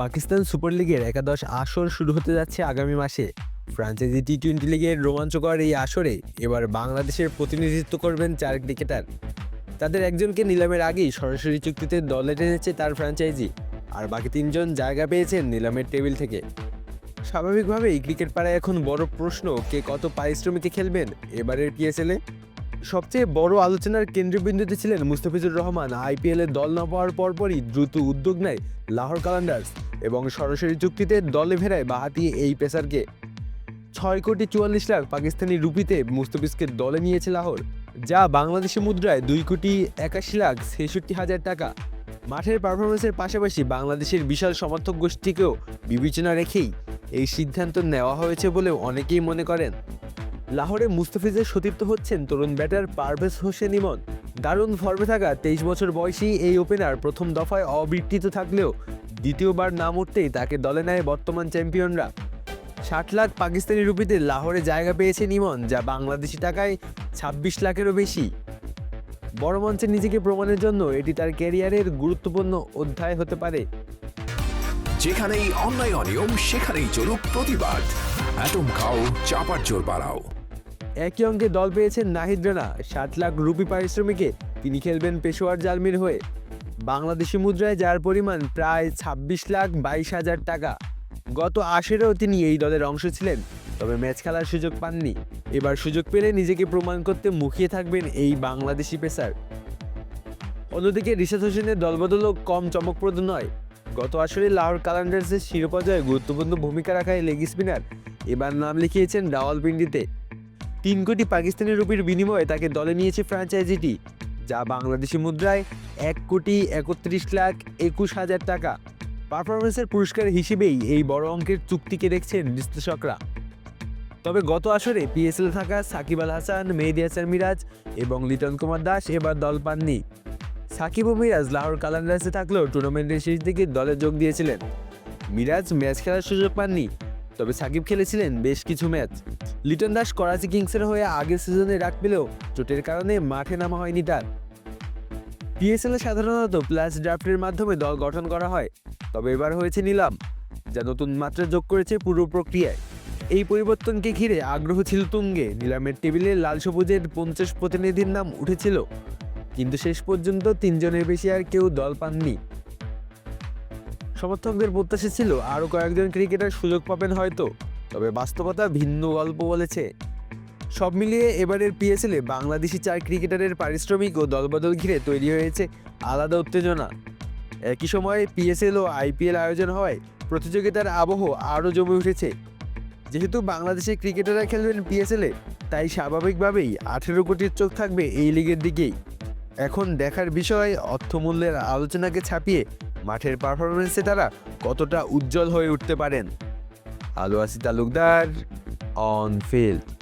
Pakistan super লিগের একাদশ আসর শুরু হতে যাচ্ছে আগামী মাসে। ফ্রাঞ্চাইজি টি টোয়েন্টি লিগের রোমাঞ্চকর এই আসরে এবার বাংলাদেশের প্রতিনিধিত্ব করবেন চার ক্রিকেটার। তাদের একজনকে নিলামের আগেই সরাসরি চুক্তিতে দলে টেনেছে তার ফ্র্যাঞ্চাইজি আর বাকি তিনজন জায়গা পেয়েছেন নিলামের টেবিল থেকে। স্বাভাবিকভাবেই ক্রিকেট পাড়ায় এখন বড় প্রশ্ন, কে কত পারিশ্রমিকে খেলবেন? এবারের পিএসএলে সবচেয়ে বড় আলোচনার কেন্দ্রবিন্দুতে ছিলেন মুস্তাফিজুর রহমান। আইপিএলে দল না পাওয়ার পরপরই দ্রুত উদ্যোগ নেয় লাহোর কালান্ডার্স এবং সরাসরি চুক্তিতে দলে ফেরায় বাহাতি এই পেসারকে। ছয় কোটি চুয়াল্লিশ লাখ পাকিস্তানি রুপিতে মুস্তাফিজকে দলে নিয়েছে লাহোর, যা বাংলাদেশি মুদ্রায় দুই কোটি একাশি লাখ ছেষট্টি হাজার টাকা। মাঠের পারফরমেন্সের পাশাপাশি বাংলাদেশের বিশাল সমর্থক গোষ্ঠীকেও বিবেচনা রেখেই এই সিদ্ধান্ত নেওয়া হয়েছে বলেও অনেকেই মনে করেন। লাহোরে মুস্তাফিজের সতীর্থ হচ্ছেন তরুণ ব্যাটার পারভেজ হোসেন ইমন। দারুণ ফর্মে থাকা তেইশ বছর বয়সী এই ওপেনার প্রথম দফায় অবৃত্তিত থাকলেও দ্বিতীয়বার নাম উঠতেই তাকে দলে নেয় বর্তমান চ্যাম্পিয়নরা ষাট লাখ পাকিস্তানি রুপিতে লাহোরে জায়গা পেয়েছে ইমন, যা বাংলাদেশি টাকায় ছাব্বিশ লাখেরও বেশি। বড় মঞ্চে নিজেকে প্রমাণের জন্য এটি তার ক্যারিয়ারের গুরুত্বপূর্ণ অধ্যায় হতে পারে। যেখানেই অন্যায় অনিয়ম, সেখানেই চলুক প্রতিবাদ। অ্যাটম খাও, চাপার জোর বাড়াও। একই অঙ্কে দল পেয়েছেন নাহিদ রানা ষাট লাখ রুপি পারিশ্রমিকে। তিনি খেলবেন পেশোয়ার জালমির হয়ে। বাংলাদেশি মুদ্রায় যার পরিমাণ প্রায় ছাব্বিশ লাখ বাইশ হাজার টাকা। গত আশেরও তিনি এই দলের অংশ ছিলেন, তবে ম্যাচ খেলার সুযোগ পাননি। এবার সুযোগ পেলে নিজেকে প্রমাণ করতে মুখিয়ে থাকবেন এই বাংলাদেশি পেসার। অন্যদিকে রিশাদ হোসেনের দলবদলও কম চমকপ্রদ নয়। গত আসরে লাহোর কালান্ডার্সের শিরোপা জয়ে গুরুত্বপূর্ণ ভূমিকা রাখায় লেগ স্পিনার এবার নাম লিখিয়েছেন রাওয়ালপিন্ডিতে। তিন কোটি পাকিস্তানি রুপির বিনিময়ে তাকে দলে নিয়েছে ফ্র্যাঞ্চাইজিটি, যা বাংলাদেশি মুদ্রায় এক কোটি একত্রিশ লাখ একুশ হাজার টাকা। পারফরমেন্সের পুরস্কার হিসেবেই এই বড় অঙ্কের চুক্তিকে দেখছেন বিশ্লেষকরা। তবে গত আসরে পিএসএল থাকা সাকিব আল হাসান, মেহেদি হাসান মিরাজ এবং লিটন কুমার দাস এবার দল পাননি। সাকিব ও মিরাজ লাহোর কালান্ডার্সে থাকলেও টুর্নামেন্টের শেষ দিকে দলে যোগ দিয়েছিলেন। মিরাজ ম্যাচ খেলার সুযোগ পাননি। তবে সাকিব খেলেছিলেন বেশ কিছু ম্যাচ। লিটন দাস করাচি কিংসের হয়ে আগের সিজনে রাখ পেলেও চোটের কারণে মাঠে নামা হয়নি তার। পিএসএল সাধারণত প্লাস ড্রাফটের মাধ্যমে দল গঠন করা হয়, তবে এবার হয়েছে নিলাম, যা নতুন মাত্রা যোগ করেছে পুরো প্রক্রিয়ায়। এই পরিবর্তনকে ঘিরে আগ্রহ ছিল তুঙ্গে, নিলামের টেবিলে লাল সবুজের পঞ্চাশ প্রতিনিধির নাম উঠেছিল। কিন্তু শেষ পর্যন্ত তিনজনের বেশি আর কেউ দল পাননি। সমর্থকদের প্রত্যাশা ছিল আরও কয়েকজন ক্রিকেটার সুযোগ পাবেন হয়তো, তবে বাস্তবতা ভিন্ন গল্প বলেছে। সব মিলিয়ে এবারের পিএসএলে বাংলাদেশি চার ক্রিকেটারের পারিশ্রমিক ও দলবদল ঘিরে তৈরি হয়েছে আলাদা উত্তেজনা। একই সময়ে পিএসএল ও আইপিএল আয়োজন হওয়ায় প্রতিযোগিতার আবহ আরও জমে উঠেছে। যেহেতু বাংলাদেশের ক্রিকেটাররা খেলবেন পিএসএলে, তাই স্বাভাবিকভাবেই আঠেরো কোটির চোখ থাকবে এই লিগের দিকেই। এখন দেখার বিষয় অর্থমূল্যের আলোচনাকে ছাপিয়ে মাঠের পারফরমেন্সে তারা কতটা উজ্জ্বল হয়ে উঠতে পারেন? আলু আসি তালুকদার অন ফিল্ড